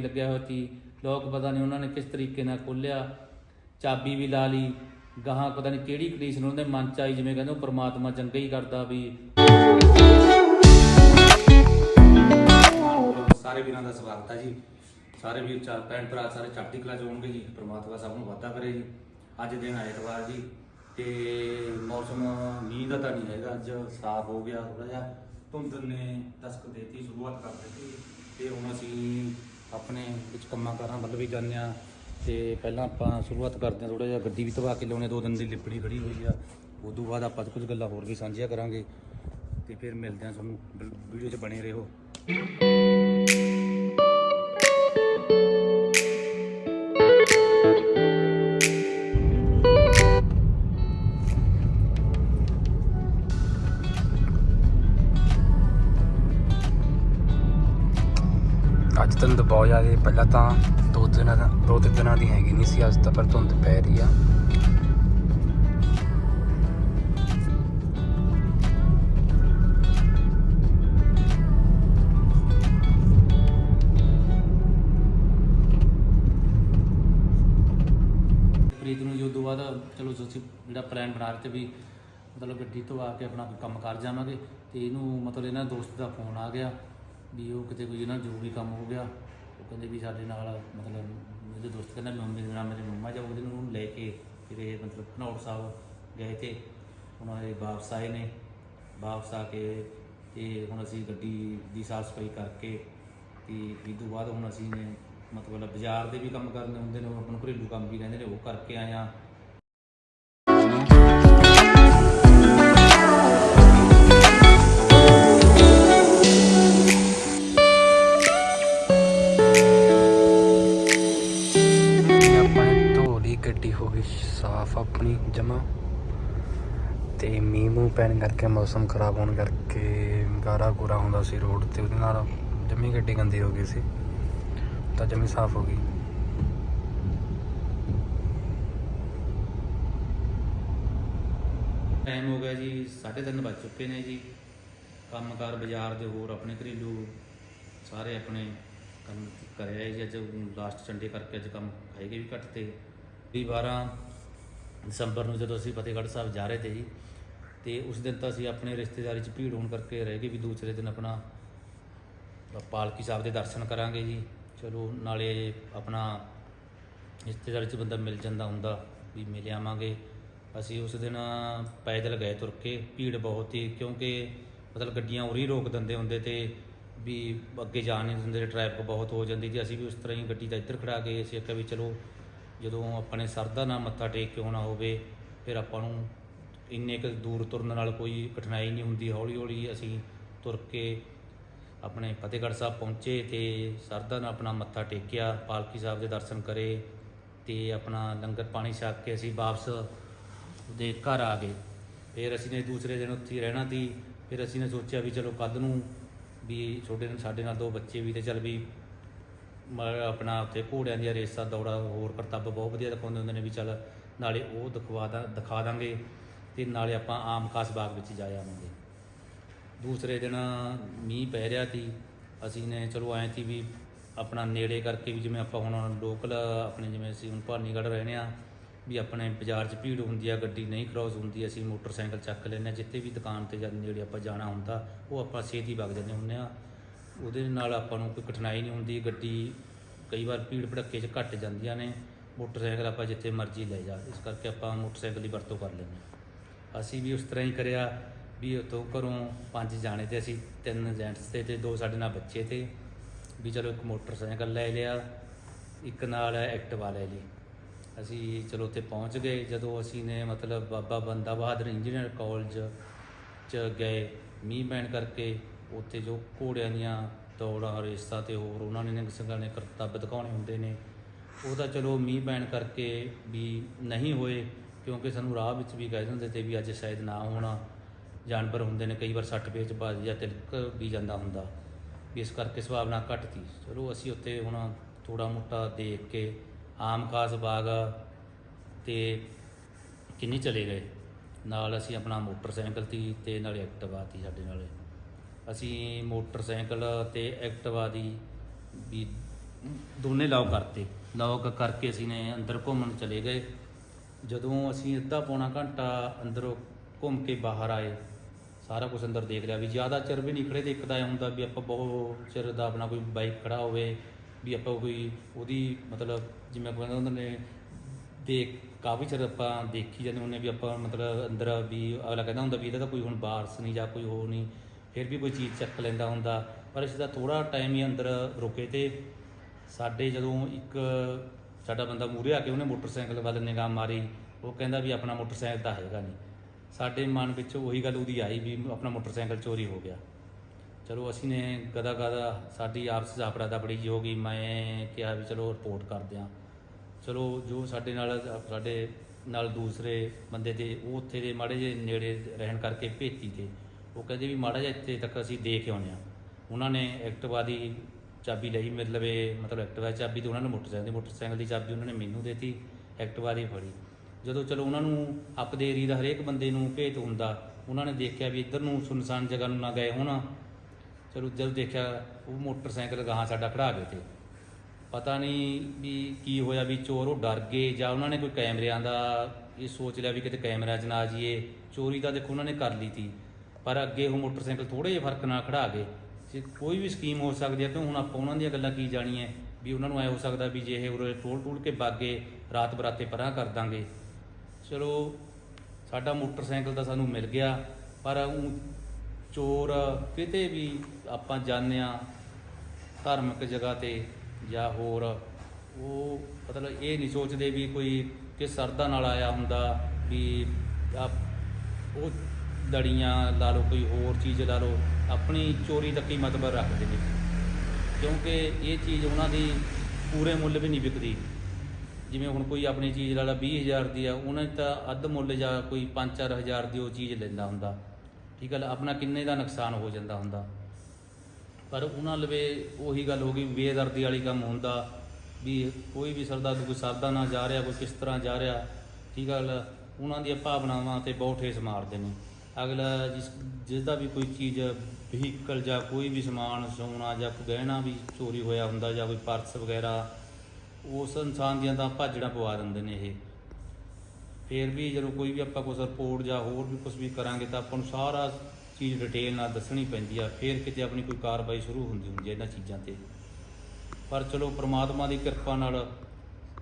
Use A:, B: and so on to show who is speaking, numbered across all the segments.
A: ਲੱਗਿਆ ਹੋਇਆ ਸੀ। ਲੋਕ ਪਤਾ ਨਹੀਂ ਉਹਨਾਂ ਨੇ ਕਿਸ ਤਰੀਕੇ ਨਾਲ ਖੋਲਿਆ ਚਾਬੀ ਵੀ ਲਾ ਲਈ। ਗਾਹਾਂ ਪਤਾ ਨਹੀਂ ਕਿਹੜੀ ਕੰਡੀਸ਼ਨ ਉਹਨਾਂ ਦੇ ਮਨ ਚ ਆਈ, ਜਿਵੇਂ ਕਹਿੰਦੇ ਉਹ ਪ੍ਰਮਾਤਮਾ ਚੰਗਾ ਹੀ ਕਰਦਾ ਵੀ। ਸਾਰੇ ਵੀਰਾਂ ਦਾ ਸਵਾਗਤ ਹੈ ਜੀ। ਸਾਰੇ ਵੀਰ ਚਾਰ ਭੈਣ ਭਰਾ ਸਾਰੇ ਚੜ੍ਹਦੀ ਕਲਾ ਚ ਹੋਣਗੇ ਜੀ। ਪ੍ਰਮਾਤਮਾ ਸਭ ਨੂੰ ਵਾਧਾ ਕਰੇ ਜੀ। ਅੱਜ ਦਿਨ ਐਤਵਾਰ ਜੀ ਤੇ ਮੌਸਮ ਮੀਂਹ ਦਾ ਤਾਂ ਨਹੀਂ ਹੈਗਾ। ਅੱਜ ਸਾਫ਼ ਹੋ ਗਿਆ ਥੋੜਾ ਜਿਹਾ। ਧੁੰਦ ਨੇ ਦਸਕ ਦੇਤੀ, ਸ਼ੁਰੂਆਤ ਕਰ ਦਿੱਤੀ। ਤੇ ਹੁਣ ਅਸੀਂ ਆਪਣੇ ਵਿੱਚ ਕੰਮਾਂ ਕਾਰਾਂ ਵੱਲ ਵੀ ਜਾਂਦੇ ਆ ਤੇ ਪਹਿਲਾਂ ਆਪਾਂ ਸ਼ੁਰੂਆਤ ਕਰਦੇ ਹਾਂ ਥੋੜਾ ਜਿਹਾ ਗੱਡੀ ਵੀ ਧਵਾ ਕੇ ਲਿਆਉਣੇ ਦੋ ਦਿਨ ਦੀ ਲਿਪੜੀ ਖੜੀ ਹੋਈ ਆ। ਉਦੋਂ ਬਾਅਦ ਆਪਾਂ ਕੁਝ ਗੱਲਾਂ ਹੋਰ ਵੀ ਸਾਂਝੀਆਂ ਕਰਾਂਗੇ ਤੇ ਫਿਰ ਮਿਲਦੇ ਹਾਂ ਤੁਹਾਨੂੰ। ਵੀਡੀਓ 'ਚ ਬਣੇ ਰਹੋ।
B: ਬਹੁਤ ਜ਼ਿਆਦਾ ਪਹਿਲਾਂ ਤਾਂ ਦੋ ਦਿਨਾਂ ਦਾ ਦੋ ਤਿੰਨ ਦਿਨਾਂ ਦੀ ਹੈਗੀ ਨਹੀਂ ਸੀ ਅੱਜ ਤਾਂ, ਪਰ ਧੁੰਦ ਪੈ ਰਹੀ ਆ।
A: ਪ੍ਰੀਤ ਨੂੰ ਜੀ ਉਦੋਂ ਬਾਅਦ ਚਲੋ ਅਸੀਂ ਜਿਹੜਾ ਪਲਾਨ ਬਣਾ ਰਹੇ ਤੇ ਵੀ ਮਤਲਬ ਗੱਡੀ ਤੋਂ ਆ ਕੇ ਆਪਣਾ ਕੰਮ ਕਰ ਜਾਵਾਂਗੇ ਤੇ ਇਹਨੂੰ ਮਤਲਬ ਇਹਨਾਂ ਦੋਸਤ ਦਾ ਫੋਨ ਆ ਗਿਆ ਵੀ ਉਹ ਕਿਤੇ ਕੋਈ ਇਹਨਾਂ ਜ਼ਰੂਰੀ ਕੰਮ ਹੋ ਗਿਆ। ਉਹ ਕਹਿੰਦੇ ਵੀ ਸਾਡੇ ਨਾਲ ਮਤਲਬ ਮੇਰੇ ਦੋਸਤ ਕਹਿੰਦਾ ਮੈਂ ਦੇ ਨਾਲ ਮੇਰੇ ਮੰਮਾ ਜਾਓ ਉਹਦੇ ਨੂੰ ਲੈ ਕੇ ਫਿਰ ਇਹ ਮਤਲਬ ਘਨੌਰ ਸਾਹਿਬ ਗਏ ਤੇ ਉਹਨਾਂ ਦੇ ਵਾਪਸ ਆਏ ਨੇ, ਵਾਪਸ ਆ ਕੇ ਤੇ ਹੁਣ ਅਸੀਂ ਗੱਡੀ ਦੀ ਸਾਫ਼ ਸਫ਼ਾਈ ਕਰਕੇ ਤੇ ਇਸ ਤੋਂ ਬਾਅਦ ਹੁਣ ਅਸੀਂ ਨੇ ਮਤਲਬ ਬਾਜ਼ਾਰ ਦੇ ਵੀ ਕੰਮ ਕਰਨੇ ਹੁੰਦੇ ਨੇ, ਉਹ ਆਪਾਂ ਘਰੇਲੂ ਕੰਮ ਵੀ ਕਹਿੰਦੇ ਨੇ, ਉਹ ਕਰਕੇ ਆਏ ਆ
B: ਇਹ ਆਪਣੇ ਧੋਲੀ ਗੱਡੀ ਹੋ ਗਈ ਸਾਫ਼ ਆਪਣੀ ਜਮਾ ਤੇ ਮੀਂਹ ਮੂੰਹ ਪੈਣ ਕਰਕੇ, ਮੌਸਮ ਖਰਾਬ ਹੋਣ ਕਰਕੇ ਗਾਰਾ ਗੂਰਾ ਹੁੰਦਾ ਸੀ ਰੋਡ ਤੇ, ਉਹਦੇ ਨਾਲ ਜਮੀ ਗੱਡੀ ਗੰਦੀ ਹੋ ਗਈ ਸੀ, ਤਾਂ ਜਮੀ ਸਾਫ਼ ਹੋ ਗਈ।
A: ਟਾਈਮ ਹੋ ਗਿਆ ਜੀ 3:30 ਵੱਜ ਚੁੱਕੇ ਨੇ ਜੀ। ਕੰਮਕਾਰ ਬਾਜ਼ਾਰ ਦੇ ਹੋਰ ਆਪਣੇ ਘਰੇਲੂ ਸਾਰੇ ਆਪਣੇ ਕੰਮ ਕਰਿਆ ਜੀ ਅੱਜ ਲਾਸਟ ਸੰਡੇ ਕਰਕੇ ਅੱਜ ਕੰਮ ਹੈਗੇ ਵੀ ਘੱਟ ਤੇ। ਵੀ 12 ਦਸੰਬਰ ਨੂੰ ਜਦੋਂ ਅਸੀਂ ਫਤਿਹਗੜ੍ਹ ਸਾਹਿਬ ਜਾ ਰਹੇ ਤੇ ਜੀ, ਤੇ ਉਸ ਦਿਨ ਤਾਂ ਅਸੀਂ ਆਪਣੇ ਰਿਸ਼ਤੇਦਾਰੀ 'ਚ ਭੀੜ ਹੋਣ ਕਰਕੇ ਰਹਿ ਗਏ ਵੀ ਦੂਸਰੇ ਦਿਨ ਆਪਣਾ ਪਾਲਕੀ ਸਾਹਿਬ ਦੇ ਦਰਸ਼ਨ ਕਰਾਂਗੇ ਜੀ। ਚਲੋ, ਨਾਲੇ ਆਪਣਾ ਰਿਸ਼ਤੇਦਾਰੀ 'ਚ ਬੰਦਾ ਮਿਲ ਜਾਂਦਾ ਹੁੰਦਾ, ਵੀ ਮਿਲ ਆਵਾਂਗੇ। ਅਸੀਂ ਉਸ ਦਿਨ ਪੈਦਲ ਗਏ ਤੁਰ ਕੇ, ਭੀੜ ਬਹੁਤ ਹੀ ਕਿਉਂਕਿ ਮਤਲਬ ਗੱਡੀਆਂ ਉਰੀ ਰੋਕ ਦਿੰਦੇ ਹੁੰਦੇ ਤੇ ਵੀ ਅੱਗੇ ਜਾਣ ਨਹੀਂ ਦਿੰਦੇ ਟ੍ਰੈਫਿਕ ਬਹੁਤ ਹੋ ਜਾਂਦੀ ਸੀ ਅਸੀਂ ਵੀ ਉਸ ਤਰ੍ਹਾਂ ਹੀ ਗੱਡੀ ਤਾਂ ਇੱਧਰ ਖੜਾ ਕੇ ਅਸੀਂ ਆਖਿਆ ਵੀ ਚਲੋ, ਜਦੋਂ ਆਪਣੇ ਸਰਦਾ ਨਾਲ ਮੱਥਾ ਟੇਕ ਕੇ ਆਉਣਾ ਹੋਵੇ, ਫਿਰ ਆਪਾਂ ਨੂੰ ਇੰਨੇ ਕੁ ਦੂਰ ਤੁਰਨ ਨਾਲ ਕੋਈ ਕਠਿਨਾਈ ਨਹੀਂ ਹੁੰਦੀ। ਹੌਲੀ ਹੌਲੀ ਅਸੀਂ ਤੁਰ ਕੇ ਆਪਣੇ ਫਤਿਹਗੜ੍ਹ ਸਾਹਿਬ ਪਹੁੰਚੇ ਤੇ ਸਰਦਾ ਨਾਲ ਆਪਣਾ ਮੱਥਾ ਟੇਕਿਆ, ਪਾਲਕੀ ਸਾਹਿਬ ਦੇ ਦਰਸ਼ਨ ਕਰੇ ਤੇ ਆਪਣਾ ਲੰਗਰ ਪਾਣੀ ਛਕ ਕੇ ਅਸੀਂ ਵਾਪਸ ਦੇ ਘਰ ਆ ਗਏ। ਫਿਰ ਅਸੀਂ ਨੇ ਦੂਸਰੇ ਦਿਨ ਉੱਥੇ ਰਹਿਣਾ ਸੀ। ਫਿਰ ਅਸੀਂ ਨੇ ਸੋਚਿਆ ਵੀ ਚਲੋ ਕੱਲ ਨੂੰ ਵੀ ਛੋਟੇ ਨੇ ਸਾਡੇ ਨਾਲ ਦੋ ਬੱਚੇ ਵੀ ਤੇ ਚੱਲ ਵੀ ਮ- ਆਪਣਾ ਉੱਥੇ ਘੋੜਿਆਂ ਦੀਆਂ ਰੇਸਾਂ ਦੌੜਾ ਹੋਰ ਕਰਤੱਵ ਬਹੁਤ ਵਧੀਆ ਦਿਖਾਉਂਦੇ ਹੁੰਦੇ ਨੇ ਵੀ ਚੱਲ ਨਾਲੇ ਉਹ ਦਿਖਵਾ ਦਾ, ਦਿਖਾ ਦਾਂਗੇ ਤੇ ਨਾਲੇ ਆਪਾਂ ਆਮ ਖਾਸ ਬਾਗ ਵਿੱਚ ਜਾ ਆਵਾਂਗੇ। ਦੂਸਰੇ ਦਿਨ ਮੀਂਹ ਪੈ ਰਿਹਾ ਸੀ, ਅਸੀਂ ਨੇ ਚਲੋ ਐਂ ਸੀ ਵੀ ਆਪਣਾ ਨੇੜੇ ਕਰਕੇ ਵੀ ਜਿਵੇਂ ਆਪਾਂ ਹੁਣ ਲੋਕਲ ਆਪਣੇ ਜਿਵੇਂ ਅਸੀਂ ਹੁਣ ਭਾਨੀਗੜ੍ਹ ਰਹਿੰਦੇ ਆ ਵੀ ਆਪਣੇ ਬਾਜ਼ਾਰ 'ਚ ਭੀੜ ਹੁੰਦੀ ਆ, ਗੱਡੀ ਨਹੀਂ ਕ੍ਰਾਸ ਹੁੰਦੀ, ਅਸੀਂ ਮੋਟਰਸਾਈਕਲ ਚੱਕ ਲੈਂਦੇ ਹਾਂ ਜਿੱਥੇ ਵੀ ਦੁਕਾਨ ਤੇ ਜਾਂ ਨੇੜੇ ਆਪਾਂ ਜਾਣਾ ਹੁੰਦਾ, ਉਹ ਆਪਾਂ ਛੇਤੀ ਵਗ ਜਾਂਦੇ ਹੁੰਦੇ ਆ। ਉਹਦੇ ਨਾਲ ਆਪਾਂ ਨੂੰ ਕੋਈ ਕਠਿਨਾਈ ਨਹੀਂ ਹੁੰਦੀ, ਗੱਡੀ ਕਈ ਵਾਰ ਭੀੜ ਭੜੱਕੇ 'ਚ ਘੱਟ ਜਾਂਦੀਆਂ ਨੇ, ਮੋਟਰਸਾਈਕਲ ਆਪਾਂ ਜਿੱਥੇ ਮਰਜ਼ੀ ਲੈ ਜਾ, ਇਸ ਕਰਕੇ ਆਪਾਂ ਮੋਟਰਸਾਈਕਲ ਦੀ ਵਰਤੋਂ ਕਰ ਲੈਂਦੇ ਹਾਂ। ਅਸੀਂ ਵੀ ਉਸ ਤਰ੍ਹਾਂ ਹੀ ਕਰਿਆ ਵੀ ਉੱਥੋਂ ਘਰੋਂ ਪੰਜ ਜਾਣੇ ਤੇ ਅਸੀਂ ਤਿੰਨ ਏਜੰਟਸ ਤੇ ਤੇ ਦੋ ਸਾਡੇ ਨਾਲ ਬੱਚੇ ਤੇ, ਵੀ ਚਲੋ ਇੱਕ ਮੋਟਰਸਾਈਕਲ ਲੈ ਲਿਆ, ਇੱਕ ਨਾਲ ਐਕਟਿਵਾ ਲੈ ਲਈ। ਅਸੀਂ ਚਲੋ ਉੱਥੇ ਪਹੁੰਚ ਗਏ। ਜਦੋਂ ਅਸੀਂ ਨੇ ਮਤਲਬ ਬਾਬਾ ਬੰਦਾ ਬਹਾਦਰ ਇੰਜੀਨੀਅਰ ਕਾਲਜ ਚ ਗਏ ਮੀਂਹ ਪੈਣ ਕਰਕੇ, ਉੱਥੇ ਜੋ ਘੋੜਿਆਂ ਦੀਆਂ ਦੌੜਾਂ, ਰੇਸਾਂ ਤੇ ਹੋਰ ਉਹਨਾਂ ਨੇ ਕਿਸੇ ਨੇ ਕਰਤੱਵ ਦਿਖਾਉਣੇ ਹੁੰਦੇ ਨੇ, ਉਹਦਾ ਚਲੋ ਮੀਂਹ ਪੈਣ ਕਰਕੇ ਵੀ ਨਹੀਂ ਹੋਏ, ਕਿਉਂਕਿ ਸਾਨੂੰ ਰਾਹ ਵਿੱਚ ਵੀ ਕਹਿ ਦਿੰਦੇ ਤੇ ਵੀ ਅੱਜ ਸ਼ਾਇਦ ਨਾ ਹੋਣਾ। ਜਾਨਵਰ ਹੁੰਦੇ ਨੇ, ਕਈ ਵਾਰ ਸੱਟ ਪੇਚ ਵੱਜ ਜਾਂ ਤਿਲਕ ਵੀ ਜਾਂਦਾ ਹੁੰਦਾ। ਵੀ ਇਸ ਕਰਕੇ ਸੁਭਾਵਨਾ ਘੱਟ ਤੀ ਚਲੋ ਅਸੀਂ ਉੱਥੇ ਹੁਣ ਥੋੜਾ ਮੋਟਾ ਦੇਖ ਕੇ ਆਮ ਖਾਸ ਬਾਗ ਤੇ ਕਿੰਨੀ ਚਲੇ ਗਏ? ਨਾਲ ਅਸੀਂ ਆਪਣਾ ਮੋਟਰਸਾਈਕਲ ਤੀ ਤੇ ਨਾਲੇ ਐਕਟਿਵਾ ਤੀ ਸਾਡੇ ਨਾਲ। ਅਸੀਂ ਮੋਟਰਸਾਈਕਲ ਤੇ ਐਕਟਿਵਾ ਦੀ ਵੀ ਦੋਨੇ ਲੌਕ ਕਰਤੇ। ਲੌਕ ਕਰਕੇ ਅਸੀਂ ਨੇ ਅੰਦਰ ਘੁੰਮਣ ਚਲੇ ਗਏ। ਜਦੋਂ ਅਸੀਂ ਅੱਧਾ ਪੌਣਾ ਘੰਟਾ ਅੰਦਰੋਂ ਘੁੰਮ ਕੇ ਬਾਹਰ ਆਏ, ਸਾਰਾ ਕੁਝ ਅੰਦਰ ਦੇਖ ਲਿਆ ਵੀ ਜ਼ਿਆਦਾ ਚਿਰ ਵੀ ਨਹੀਂ ਖੜੇ ਤੇ ਇੱਕ ਤਾਂ ਇਹ ਹੁੰਦਾ ਵੀ ਆਪਾਂ ਬਹੁਤ ਚਿਰ ਦਾ ਆਪਣਾ ਕੋਈ ਬਾਈਕ ਖੜਾ ਹੋਵੇ ਵੀ ਆਪਾਂ ਕੋਈ ਉਹਦੀ ਮਤਲਬ ਜਿਵੇਂ ਕਹਿੰਦਾ ਉਹਨਾਂ ਨੇ, ਦੇਖ, ਕਾਫੀ ਚਿਰ ਆਪਾਂ ਦੇਖੀ ਜਾਂਦੇ ਹੁੰਦੇ ਵੀ ਆਪਾਂ ਮਤਲਬ ਅੰਦਰ ਵੀ ਅਗਲਾ ਕਹਿੰਦਾ ਹੁੰਦਾ ਵੀ ਇਹਦਾ ਤਾਂ ਕੋਈ ਹੁਣ ਬਾਰਸ ਨਹੀਂ ਜਾਂ ਕੋਈ ਹੋਰ ਨਹੀਂ, ਫਿਰ ਵੀ ਕੋਈ ਚੀਜ਼ ਚੱਕ ਲੈਂਦਾ ਹੁੰਦਾ। ਪਰ ਅਸੀਂ ਤਾਂ ਥੋੜਾ ਟਾਈਮ ਹੀ ਅੰਦਰ ਰੁਕੇ ਤੇ ਸਾਡੇ ਜਦੋਂ ਇੱਕ ਸਾਡਾ ਬੰਦਾ ਮੂਹਰੇ ਆ ਕੇ ਉਹਨੇ ਮੋਟਰਸਾਈਕਲ ਵੱਲ ਨਿਗਾਹ ਮਾਰੀ, ਉਹ ਕਹਿੰਦਾ ਵੀ ਆਪਣਾ ਮੋਟਰਸਾਈਕਲ ਤਾਂ ਹੈਗਾ ਨਹੀਂ। ਸਾਡੇ ਮਨ ਵਿੱਚ ਉਹੀ ਗੱਲ ਉਹਦੀ ਆਈ ਵੀ ਆਪਣਾ ਮੋਟਰਸਾਈਕਲ ਚੋਰੀ ਹੋ ਗਿਆ। ਚਲੋ ਅਸੀਂ ਨੇ ਗਦਾ ਗਦਾ ਸਾਡੀ ਆਪਸ ਆਪੜਾ ਦਾ ਬੜੀ ਹੋ ਗਈ ਮੈਂ ਕਿਹਾ ਵੀ ਚਲੋ ਰਿਪੋਰਟ ਕਰਦੇ ਹਾਂ। ਚਲੋ ਜੋ ਸਾਡੇ ਨਾਲ ਸਾਡੇ ਨਾਲ ਦੂਸਰੇ ਬੰਦੇ ਤੇ, ਉਹ ਉੱਥੇ ਦੇ ਮਾੜੇ ਜਿਹੇ ਨੇੜੇ ਰਹਿਣ ਕਰਕੇ ਭੇਤੀ ਤੇ, ਉਹ ਕਹਿੰਦੇ ਵੀ ਮਾੜਾ ਜਿਹਾ ਇੱਥੇ ਤੱਕ ਅਸੀਂ ਦੇ ਕੇ ਆਉਂਦੇ ਹਾਂ। ਉਹਨਾਂ ਨੇ ਐਕਟਿਵਾ ਦੀ ਚਾਬੀ ਲਈ ਮਤਲਬ ਇਹ ਮਤਲਬ ਐਕਟਿਵਾ ਦੀ ਚਾਬੀ ਤੇ ਉਹਨਾਂ ਨੇ ਮੋਟਰਸਾਈਕਲ ਦੀ ਮੋਟਰਸਾਈਕਲ ਦੀ ਚਾਬੀ ਉਹਨਾਂ ਨੇ ਮੈਨੂੰ ਦੇਤੀ, ਐਕਟਿਵਾ ਦੀ ਫੜੀ। ਜਦੋਂ ਚਲੋ ਉਹਨਾਂ ਨੂੰ ਆਪਦੇ ਏਰੀਏ ਦਾ ਹਰੇਕ ਬੰਦੇ ਨੂੰ ਭੇਤ ਹੁੰਦਾ, ਉਹਨਾਂ ਨੇ ਦੇਖਿਆ ਵੀ ਇੱਧਰ ਨੂੰ ਸੁਨਸਾਨ ਜਗ੍ਹਾ ਨੂੰ ਨਾ ਗਏ ਹੋਣਾ ਫਿਰ ਉਹ ਜਦ ਦੇਖਿਆ, ਉਹ ਮੋਟਰਸਾਈਕਲ ਗਾਹਾਂ ਸਾਡਾ ਖੜਾ ਗਏ ਤੇ ਪਤਾ ਨਹੀਂ ਵੀ ਕੀ ਹੋਇਆ, ਵੀ ਚੋਰ ਉਹ ਡਰ ਗਏ ਜਾਂ ਉਹਨਾਂ ਨੇ ਕੋਈ ਕੈਮਰਿਆਂ ਦਾ ਇਹ ਸੋਚ ਲਿਆ ਵੀ ਕਿਤੇ ਕੈਮਰਾ 'ਚ ਨਾ ਆ ਜਾਈਏ। ਚੋਰੀ ਤਾਂ ਦੇਖੋ ਉਹਨਾਂ ਨੇ ਕਰ ਲਈ ਤੀ। ਪਰ ਅੱਗੇ ਉਹ ਮੋਟਰਸਾਈਕਲ ਥੋੜੇ ਜਿਹੇ ਫ਼ਰਕ ਨਾਲ ਖੜਾ ਗਏ ਜੇ ਕੋਈ ਵੀ ਸਕੀਮ ਹੋ ਸਕਦੀ ਹੈ ਕਿਉਂ ਹੁਣ ਆਪਾਂ ਉਹਨਾਂ ਦੀਆਂ ਗੱਲਾਂ ਕੀ ਜਾਣੀਏ ਵੀ ਉਹਨਾਂ ਨੂੰ ਐ ਹੋ ਸਕਦਾ ਵੀ ਜੇ ਇਹ ਉਰੇ ਟੋਲ ਟੂਲ ਕੇ ਬਾਗੇ ਰਾਤ ਬਰਾਤੇ ਪਰਾਂ ਕਰ ਦਾਂਗੇ। ਚਲੋ, ਸਾਡਾ ਮੋਟਰਸਾਈਕਲ ਤਾਂ ਸਾਨੂੰ ਮਿਲ ਗਿਆ, ਪਰ ਚੋਰ ਕਿਤੇ ਵੀ ਆਪਾਂ ਜਾਂਦੇ ਹਾਂ ਧਾਰਮਿਕ ਜਗ੍ਹਾ ਤੇ ਜਾਂ ਹੋਰ, ਉਹ ਮਤਲਬ ਇਹ ਨਹੀਂ ਸੋਚਦੇ ਵੀ ਕੋਈ ਕਿਸ ਸਰਦਾ ਨਾਲ ਆਇਆ ਹੁੰਦਾ ਵੀ ਆ ਉਹ ਦੜੀਆਂ ਲਾ ਲਓ, ਕੋਈ ਹੋਰ ਚੀਜ਼ ਲਾ ਲਓ, ਆਪਣੀ ਚੋਰੀ ਦਾ ਕੀ ਮਤਲਬ ਰੱਖਦੇ ਨੇ ਕਿਉਂਕਿ ਇਹ ਚੀਜ਼ ਉਹਨਾਂ ਦੀ ਪੂਰੇ ਮੁੱਲ ਵੀ ਨਹੀਂ ਵਿਕਦੀ। ਜਿਵੇਂ ਹੁਣ ਕੋਈ ਆਪਣੀ ਚੀਜ਼ ਲਾ ਲਾ 20000 ਦੀ ਆ, ਉਹਨਾਂ ਦੀ ਤਾਂ ਅੱਧ ਮੁੱਲ ਜਾਂ ਕੋਈ 5-4000 ਦੀ ਉਹ ਚੀਜ਼ ਲੈਂਦਾ ਹੁੰਦਾ। ਠੀਕ ਹੈ ਆਪਣਾ ਕਿੰਨੇ ਦਾ ਨੁਕਸਾਨ ਹੋ ਜਾਂਦਾ ਹੁੰਦਾ। ਪਰ ਉਹਨਾਂ ਲਵੇ ਉਹੀ ਗੱਲ ਹੋ ਗਈ, ਬੇਦਰਦੀ ਵਾਲੀ ਕੰਮ ਹੁੰਦਾ, ਵੀ ਕੋਈ ਵੀ ਸਰਦਾ ਕੋਈ ਸਰਦਾ ਨਾ ਜਾ ਰਿਹਾ, ਕੋਈ ਕਿਸ ਤਰ੍ਹਾਂ ਜਾ ਰਿਹਾ, ਠੀਕ ਗੱਲ ਉਹਨਾਂ ਦੀਆਂ ਭਾਵਨਾਵਾਂ ਤੇ ਬਹੁਤ ਠੇਸ ਮਾਰਦੇ ਨੇ। ਅਗਲਾ ਜਿਸ ਜਿਸ ਦਾ ਵੀ ਕੋਈ ਚੀਜ਼ ਵਹੀਕਲ ਜਾਂ ਕੋਈ ਵੀ ਸਮਾਨ ਸੋਨਾ ਜਾਂ ਕੋਈ ਗਹਿਣਾ ਵੀ ਚੋਰੀ ਹੋਇਆ ਹੁੰਦਾ ਜਾਂ ਕੋਈ ਪਰਸ ਵਗੈਰਾ ਉਸ ਇਨਸਾਨ ਦੀਆਂ ਤਾਂ ਭਾਜੜਾਂ ਪਵਾ ਦਿੰਦੇ ਨੇ ਇਹ। ਫਿਰ ਵੀ ਜਦੋਂ ਕੋਈ ਵੀ ਆਪਾਂ ਕੁਛ ਰਿਪੋਰਟ ਜਾਂ ਹੋਰ ਵੀ ਕੁਝ ਵੀ ਕਰਾਂਗੇ ਤਾਂ ਆਪਾਂ ਨੂੰ ਸਾਰਾ ਚੀਜ਼ ਡਿਟੇਲ ਨਾਲ ਦੱਸਣੀ ਪੈਂਦੀ ਆ, ਫਿਰ ਕਿਤੇ ਆਪਣੀ ਕੋਈ ਕਾਰਵਾਈ ਸ਼ੁਰੂ ਹੁੰਦੀ ਹੁੰਦੀ ਹੈ ਇਹਨਾਂ ਚੀਜ਼ਾਂ ਤੇ ਪਰ ਚਲੋ ਪ੍ਰਮਾਤਮਾ ਦੀ ਕਿਰਪਾ ਨਾਲ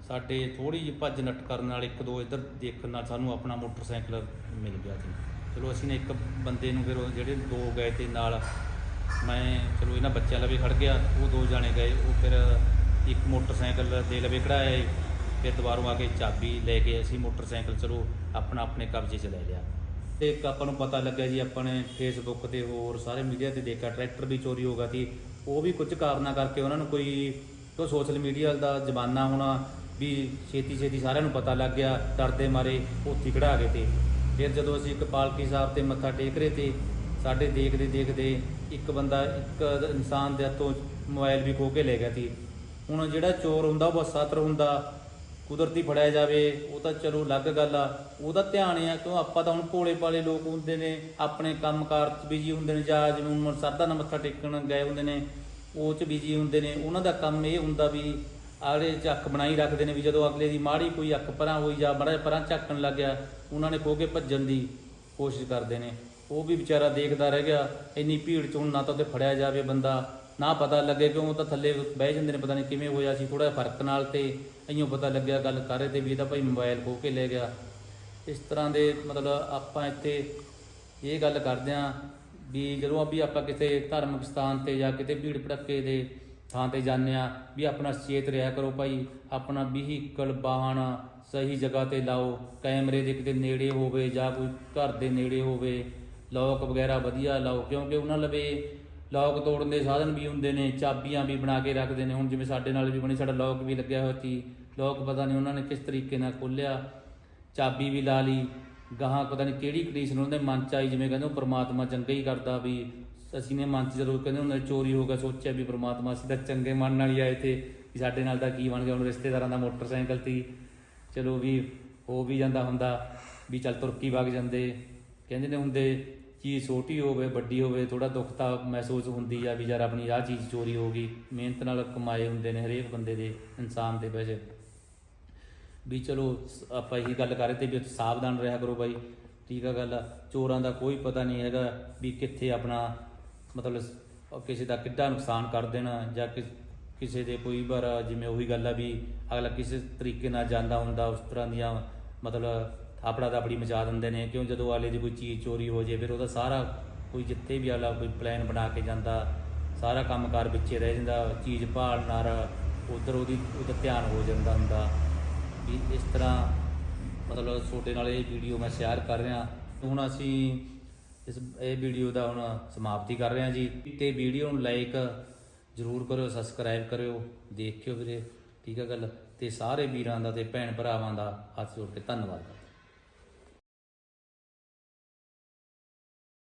A: ਸਾਡੇ ਥੋੜੀ ਜਿਹੀ ਭੱਜ ਨੱਟ ਕਰਨ ਨਾਲ ਇੱਕ ਦੋ ਇੱਧਰ ਦੇਖਣ ਨਾਲ ਸਾਨੂੰ ਆਪਣਾ ਮੋਟਰਸਾਈਕਲ ਮਿਲ ਗਿਆ ਸੀ ਚਲੋ ਅਸੀਂ ਨੇ ਇੱਕ ਬੰਦੇ ਨੂੰ ਫਿਰ ਜਿਹੜੇ ਦੋ ਗਏ ਤੇ ਨਾਲ ਮੈਂ ਚਲੋ ਇਹਨਾਂ ਬੱਚਿਆਂ ਲਵੇ ਖੜ ਗਿਆ, ਉਹ ਦੋ ਜਾਣੇ ਗਏ, ਉਹ ਫਿਰ ਇੱਕ ਮੋਟਰਸਾਈਕਲ ਦੇ ਲਵੇ ਖੜਾਇਆ ਜੀ। ਫਿਰ ਦੁਬਾਰੋਂ ਆ ਕੇ ਚਾਬੀ ਲੈ ਕੇ ਅਸੀਂ ਮੋਟਰਸਾਈਕਲ ਚਲੋ ਆਪਣਾ ਆਪਣੇ ਕਬਜ਼ੇ 'ਚ ਲੈ ਲਿਆ। ਤੇ ਇੱਕ ਆਪਾਂ ਨੂੰ ਪਤਾ ਲੱਗਿਆ ਜੀ, ਆਪਾਂ ਨੇ ਫੇਸਬੁੱਕ ਤੇ ਹੋਰ ਸਾਰੇ ਮੀਡੀਆ ਤੇ ਦੇਖਿਆ, ਟਰੈਕਟਰ ਵੀ ਚੋਰੀ ਹੋ ਗਿਆ ਸੀ। ਉਹ ਵੀ ਕੁਝ ਕਾਰਨਾਂ ਕਰਕੇ ਉਹਨਾਂ ਨੂੰ ਕੋਈ ਤੋਂ ਸੋਸ਼ਲ ਮੀਡੀਆ ਦਾ ਜ਼ਮਾਨਾ ਹੋਣਾ ਵੀ ਛੇਤੀ ਛੇਤੀ ਸਾਰਿਆਂ ਨੂੰ ਪਤਾ ਲੱਗ ਗਿਆ, ਡਰਦੇ ਮਾਰੇ ਉੱਥੇ ਖੜਾ ਗਏ ਤੇ। ਫਿਰ ਜਦੋਂ ਅਸੀਂ ਇੱਕ ਪਾਲਕੀ ਸਾਹਿਬ ਤੇ ਮੱਥਾ ਟੇਕ ਰਹੇ ਤੇ, ਸਾਡੇ ਦੇਖਦੇ ਦੇਖਦੇ ਇੱਕ ਬੰਦਾ, ਇੱਕ ਇਨਸਾਨ ਦੇ ਹੱਥੋਂ ਮੋਬਾਈਲ ਵੀ ਖੋ ਕੇ ਲੈ ਗਿਆ ਸੀ। ਹੁਣ ਜਿਹੜਾ ਚੋਰ ਹੁੰਦਾ, ਉਹ ਬਸ ਸਤਰ ਹੁੰਦਾ। ਕੁਦਰਤੀ ਫੜਿਆ ਜਾਵੇ, ਉਹ ਤਾਂ ਚਲੋ ਅਲੱਗ ਗੱਲ ਆ। ਉਹਦਾ ਧਿਆਨ ਆ ਕਿਉਂ ਆਪਾਂ ਤਾਂ ਹੁਣ ਭੋਲੇ ਪਾਲੇ ਲੋਕ ਹੁੰਦੇ ਨੇ, ਆਪਣੇ ਕੰਮਕਾਰ 'ਚ ਬਿਜ਼ੀ ਹੁੰਦੇ ਨੇ, ਜਾਂ ਜਿਵੇਂ ਹੁਣ ਸਰਦਾ ਨਾਲ ਮੱਥਾ ਟੇਕਣ ਗਏ ਹੁੰਦੇ ਨੇ, ਉਹ 'ਚ ਬਿਜ਼ੀ ਹੁੰਦੇ ਨੇ। ਉਹਨਾਂ ਦਾ ਕੰਮ ਇਹ ਹੁੰਦਾ ਵੀ ਆਲੇ ਚ ਅੱਖ ਬਣਾਈ ਰੱਖਦੇ ਨੇ ਵੀ ਜਦੋਂ ਅਗਲੇ ਦੀ ਮਾੜੀ ਕੋਈ ਅੱਖ ਪਰਾਂ ਹੋਈ ਜਾਂ ਬੜਾ ਪਰਾਂ ਝਾਕਣ ਲੱਗ ਗਿਆ, ਉਹਨਾਂ ਨੇ ਖੋ ਕੇ ਭੱਜਣ ਦੀ ਕੋਸ਼ਿਸ਼ ਕਰਦੇ ਨੇ। ਉਹ ਵੀ ਵਿਚਾਰਾ ਦੇਖਦਾ ਰਹਿ ਗਿਆ, ਇੰਨੀ ਭੀੜ ਚ ਹੁਣ ਨਾ ਤਾਂ ਤੇ ਫੜਿਆ ਜਾਵੇ ਬੰਦਾ, ਨਾ ਪਤਾ ਲੱਗੇ ਕਿਉਂ ਉਹ ਤਾਂ ਥੱਲੇ ਬਹਿ ਜਾਂਦੇ ਨੇ, ਪਤਾ ਨਹੀਂ ਕਿਵੇਂ ਹੋਇਆ ਸੀ ਥੋੜਾ ਫ਼ਰਕ ਨਾਲ ਤੇ ਇਈਓ ਪਤਾ ਲੱਗਿਆ ਗੱਲ ਕਰ ਰਹੇ ਤੇ ਵੀ ਇਹਦਾ ਭਾਈ ਮੋਬਾਈਲ ਖੋ ਕੇ ਲੈ ਗਿਆ। ਇਸ ਤਰ੍ਹਾਂ ਦੇ ਮਤਲਬ ਆਪਾਂ ਇੱਥੇ ਇਹ ਗੱਲ ਕਰਦੇ ਆਂ ਵੀ ਜਦੋਂ ਵੀ ਆਪਾਂ ਕਿਸੇ ਧਾਰਮਿਕ ਸਥਾਨ ਤੇ ਜਾਂ ਕਿਤੇ ਭੀੜ ਭੜੱਕੇ ਦੇ ਥਾਂ ਤੇ ਜਾਂਦੇ ਆ ਵੀ ਆਪਣਾ ਚੇਤ ਰਿਹਾ ਕਰੋ ਭਾਈ, ਆਪਣਾ ਵਹੀਕਲ ਵਾਹਨ ਸਹੀ ਜਗ੍ਹਾ ਤੇ ਲਾਓ, ਕੈਮਰੇ ਦੇ ਕਿਤੇ ਨੇੜੇ ਹੋਵੇ ਜਾਂ ਕੋਈ ਘਰ ਦੇ ਨੇੜੇ ਹੋਵੇ ਲੋਕ ਵਗੈਰਾ ਵਧੀਆ ਲਾਓ, ਕਿਉਂਕਿ ਉਹਨਾਂ ਲਵੇ ਲੋਕ ਤੋੜਨ ਦੇ ਸਾਧਨ ਵੀ ਹੁੰਦੇ ਨੇ, ਚਾਬੀਆਂ ਵੀ ਬਣਾ ਕੇ ਰੱਖਦੇ ਨੇ। ਹੁਣ ਜਿਵੇਂ ਸਾਡੇ ਨਾਲ ਵੀ ਬਣੀ, ਸਾਡਾ ਲੋਕ ਵੀ ਲੱਗਿਆ ਹੋਇਆ ਸੀ। ਲੋਕ ਪਤਾ ਨਹੀਂ ਉਹਨਾਂ ਨੇ ਕਿਸ ਤਰੀਕੇ ਨਾਲ ਖੋਲ੍ਹਿਆ। ਚਾਬੀ ਵੀ ਲਾ ਲਈ। ਗਾਹਾਂ ਪਤਾ ਨਹੀਂ ਕਿਹੜੀ ਕੰਡੀਸ਼ਨ ਉਹਨਾਂ ਦੇ ਮਨ ਚ ਆਈ, ਜਿਵੇਂ ਕਹਿੰਦੇ ਉਹ ਪ੍ਰਮਾਤਮਾ ਚੰਗਾ ਹੀ ਕਰਦਾ ਵੀ ਅਸੀਂ ਨੇ ਮਨ ਚ ਜਦੋਂ ਕਹਿੰਦੇ ਉਹਨਾਂ ਨੇ ਚੋਰੀ ਹੋ ਗਿਆ ਸੋਚਿਆ ਵੀ ਪ੍ਰਮਾਤਮਾ ਅਸੀਂ ਤਾਂ ਚੰਗੇ ਮਨ ਨਾਲ ਹੀ ਆਏ ਤੇ ਵੀ ਸਾਡੇ ਨਾਲ ਤਾਂ ਕੀ ਬਣ ਗਿਆ, ਹੁਣ ਰਿਸ਼ਤੇਦਾਰਾਂ ਦਾ ਮੋਟਰਸਾਈਕਲ ਤੀ ਚਲੋ ਵੀ ਹੋ ਵੀ ਜਾਂਦਾ ਹੁੰਦਾ, ਵੀ ਚੱਲ ਤੁਰਕੀ ਵਗ ਜਾਂਦੇ। ਕਹਿੰਦੇ ਨੇ ਹੁੰਦੇ ਚੀਜ਼ ਛੋਟੀ ਹੋਵੇ, ਵੱਡੀ ਹੋਵੇ ਥੋੜਾ ਦੁੱਖ ਤਾਂ ਮਹਿਸੂਸ ਹੁੰਦੀ ਆ ਵੀ ਯਾਰ ਆਪਣੀ ਆਹ ਚੀਜ਼ ਚੋਰੀ ਹੋ ਗਈ। ਮਿਹਨਤ ਨਾਲ ਕਮਾਏ ਹੁੰਦੇ ਨੇ ਹਰੇਕ ਬੰਦੇ ਦੇ ਇਨਸਾਨ ਦੇ ਪੈਸੇ ਵੀ ਚਲੋ, ਸ- ਆਪਾਂ ਇਹੀ ਗੱਲ ਕਰ ਰਹੇ ਤੇ ਵੀ ਸਾਵਧਾਨ ਰਿਹਾ ਕਰੋ ਬਾਈ। ਠੀਕ ਆ ਗੱਲ ਚੋਰਾਂ ਦਾ ਕੋਈ ਪਤਾ ਨਹੀਂ ਹੈਗਾ ਵੀ ਕਿੱਥੇ ਆਪਣਾ ਮਤਲਬ ਕਿਸੇ ਦਾ ਕਿੱਡਾ ਨੁਕਸਾਨ ਕਰ ਦੇਣਾ ਜਾਂ ਕਿਸੇ ਦੇ ਕੋਈ ਵਾਰ ਜਿਵੇਂ ਉਹੀ ਗੱਲ ਆ ਵੀ ਅਗਲਾ ਕਿਸੇ ਤਰੀਕੇ ਨਾਲ ਜਾਂਦਾ ਹੁੰਦਾ ਉਸ ਤਰ੍ਹਾਂ ਦੀਆਂ ਮਤਲਬ ਆਪਣਾ ਤਾਂ ਆਪਣੀ ਮਚਾ ਦਿੰਦੇ ਨੇ, ਕਿਉਂ ਜਦੋਂ ਆਲੇ ਦੀ ਕੋਈ ਚੀਜ਼ ਚੋਰੀ ਹੋ ਜੇ ਫਿਰ ਉਹਦਾ ਸਾਰਾ ਕੋਈ ਜਿੱਥੇ ਵੀ ਆਲਾ ਕੋਈ ਪਲਾਨ ਬਣਾ ਕੇ ਜਾਂਦਾ, ਸਾਰਾ ਕੰਮਕਾਰ ਵਿੱਚੇ ਰਹਿ ਜਾਂਦਾ, ਚੀਜ਼ ਭਾਲ ਨਾਲ ਉਧਰ ਉਹਦੀ, ਉਹਦਾ ਧਿਆਨ ਹੋ ਜਾਂਦਾ ਹੁੰਦਾ। ਵੀ ਇਸ ਤਰ੍ਹਾਂ ਮਤਲਬ ਛੋਟੇ ਨਾਲ ਇਹ ਵੀਡੀਓ ਮੈਂ ਸ਼ੇਅਰ ਕਰ ਰਿਹਾ। ਹੁਣ ਅਸੀਂ ਇਸ, ਇਹ ਵੀਡੀਓ ਦਾ ਹੁਣ ਸਮਾਪਤੀ ਕਰ ਰਹੇ ਹਾਂ ਜੀ। ਤੇ ਵੀਡੀਓ ਨੂੰ ਲਾਈਕ ਜਰੂਰ ਕਰਿਓ ਸਬਸਕ੍ਰਾਈਬ ਕਰਿਓ, ਦੇਖਿਓ ਵੀਰੇ, ਠੀਕ ਆ ਗੱਲ? ਤੇ ਸਾਰੇ ਵੀਰਾਂ ਦਾ ਤੇ ਭੈਣ ਭਰਾਵਾਂ ਦਾ ਹੱਥ ਜੋੜ ਕੇ ਧੰਨਵਾਦ।